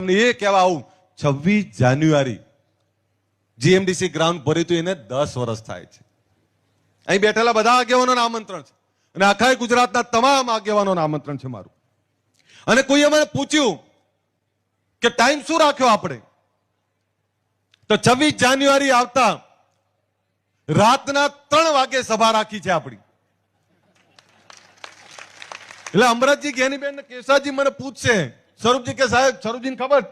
તમને એ કહેવા આવું, છવ્વીસ જાન્યુઆરી, જીએમડીસી ગ્રાઉન્ડ ભર્યું એને દસ વર્ષ થાય છે. અહીં બેઠેલા બધા આગેવાનોને આમંત્રણ છે. અને આખા ગુજરાતના તમામ આગેવાનોને આમંત્રણ છે મારું. અને કોઈએ મને પૂછ્યું કે ટાઈમ શું રાખ્યો આપણે? તો છવ્વીસ જાન્યુઆરી આવતા રાતના ત્રણ વાગે સભા રાખી છે આપણી. એટલે અમરતજી જ્ઞાનીબેન ને કેશાજી મને પૂછશે સ્વરૂપજી કે, સાહેબ, સ્વરૂપજીને ખબર?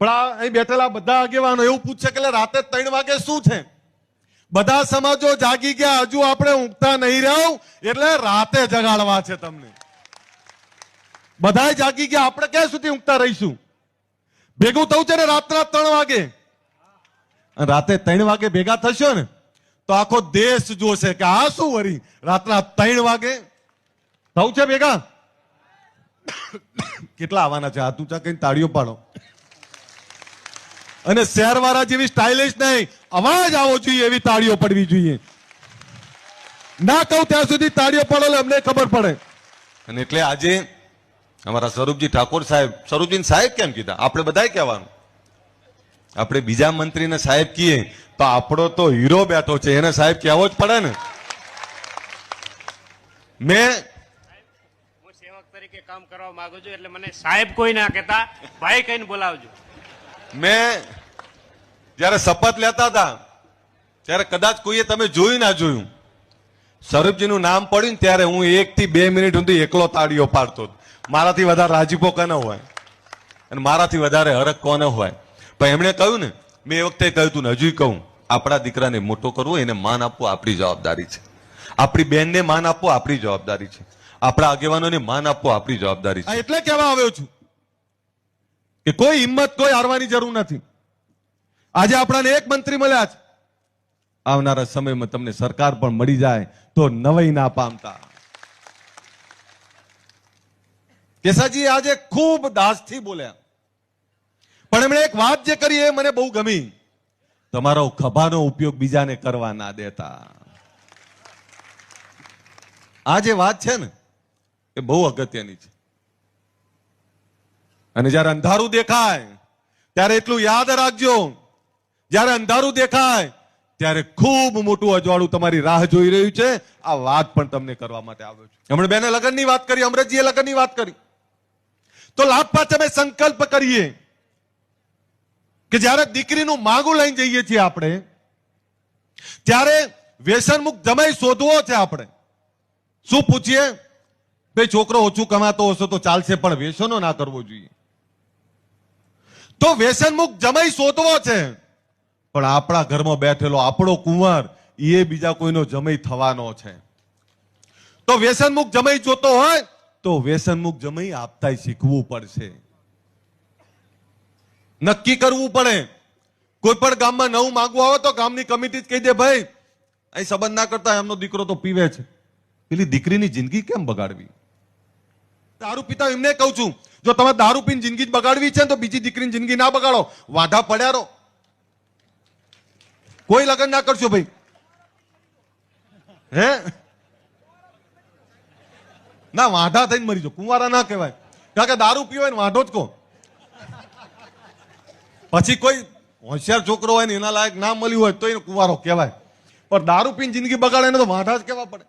પણ આ અહીં બેઠેલા બધા આગેવાનો એવું પૂછશે કે રાતે ત્રણ વાગે શું છે? બધા સમાજો જાગી ગયા, હજુ આપણે ઊંઘતા નહીં રહ્યો, એટલે રાતે જગાડવા છે તમને. બધા જાગી ગયા, આપણે ક્યાં સુધી ઊંઘતા રહીશું? ભેગું થવું છે ને રાતના ત્રણ વાગે. રાતે ત્રણ વાગે ભેગા થશો ને, તો આખો દેશ જોશે કે, આ શું વરી? રાતના ત્રણ વાગે થવું છે ભેગા? કેટલા આવવાના છે? હાથ ઊંચા કઈ તાળીઓ પાડો. અને શહેરવાળા જેવી સ્ટાઇલિશ નહીં, અવાજ આવો જોઈએ એવી તાળીઓ પડવી જોઈએ. ના કહું ત્યાં સુધી તાળીઓ પડો અમને ખબર પડે. અને એટલે આજે અમારા સ્વરૂપજી ઠાકોર સાહેબ સ્વરૂપજી સાહેબ કેમ કીધા? આપણે બધાય કહેવાનું. આપણે બીજા મંત્રીને સાહેબ કહીએ, તો આપણો તો હીરો બેઠો છે. એને સાહેબ કહેવો જ પડે ને. મેં કામ કરવા માંગુ છું એટલે મને સાહેબ કોઈ ના કહેતા, ભાઈ કહીને બોલાવજો. મેં જ્યારે શપથ લેતા હતા, ત્યારે કદાચ કોઈએ તમે જોયું ના જોયું. સ્વરૂપજીનું નામ પડ્યું ને ત્યારે હું એક થી બે મિનિટ સુધી એકલો તાળીઓ પાડતો. મારાથી વધારે રાજીપો કોને હોય? અને મારાથી વધારે હરખ કોને હોય? પણ એમણે કહ્યું ને, મેં એ વખતે કહ્યું હતું ને હજુ કહું, આપણા દીકરાને મોટો કરવો, એને માન આપવું આપણી જવાબદારી છે. આપણી બેનને માન આપવું આપણી જવાબદારી છે. આપણા આગેવાનોને માન આપવું આપણી જવાબદારી છે. એટલે કહેવા આવ્યો છું કે કોઈ હિંમત કોઈ હારવાની જરૂર નથી. આજે આપણાને એક મંત્રી મળ્યા છે. આવનારા સમયમાં તમને સરકાર પણ મળી જાય તો નવાઈ ના પામતા. કેસાજી આજે ખૂબ દાસથી બોલ્યા. પણ એમણે એક વાત જે કરી એ મને બહુ ગમી. તમારો ખભાનો ઉપયોગ બીજાને કરવા ના દેતા. આ જે વાત છે ને એ બહુ અગત્યની છે. અને જ્યારે અંધારું દેખાય, ત્યારે એટલું યાદ રાખજો. જ્યારે અંધારું દેખાય, ત્યારે ખૂબ મોટું અજવાળું તમારી રાહ જોઈ રહ્યું છે. આ વાત પણ તમને કરવા માટે આવ્યો છે. હમણાં બેને લગ્નની વાત કરી, અમરતજીએ લગ્નની વાત કરી. તો લાભ પાછળ અમે સંકલ્પ કરીએ કે જ્યારે દીકરીનું માગું લઈને જઈએ છીએ આપણે, ત્યારે વ્યસનમુક્ત જમાઈ શોધવો છે આપણે. શું પૂછીએ? ભાઈ છોકરો ઓછું કમાતો હશે તો ચાલશે પણ વ્યસનો ના કરવો જોઈએ. તો વ્યસનમુક્ત જમાઈ શોધવો છે. પણ આપણા ઘરમાં બેઠેલો આપણો કુંવર, એ બીજા કોઈનો જમઈ થવાનો છે. તો વ્યસનમુક્ત જમાઈ જોતો હોય, તો વ્યસનમુક્ત જમાઈ આપતા શીખવું પડશે. નક્કી કરવું પડે. કોઈ પણ ગામમાં નવું માંગવું આવે તો ગામની કમિટી જ કહી દે, ભાઈ, અહીં સંબંધ ના કરતા, એમનો દીકરો તો પીવે છે. પેલી દીકરીની જિંદગી કેમ બગાડવી? દારૂ પીતા એમને કહું છું, જો તમે દારૂ પીને જિંદગી બગાડવી છે તો બીજી દીકરીની જિંદગી ના બગાડો. વાઢા પડ્યા કોઈ લગ્ન ના કરશો ભાઈ. હે? ના, વાંધા થઈને મરી જો કુંવારા ના કહેવાય. કારણ કે દારૂ પીવાય ને વાંધો જ કહો પછી કોઈ હોશિયાર છોકરો હોય ને એના લાયક ના મળ્યું હોય તો એને કુંવારો કહેવાય. પણ દારૂ પીને જિંદગી બગાડે ને તો વાંધા જ કહેવા પડે?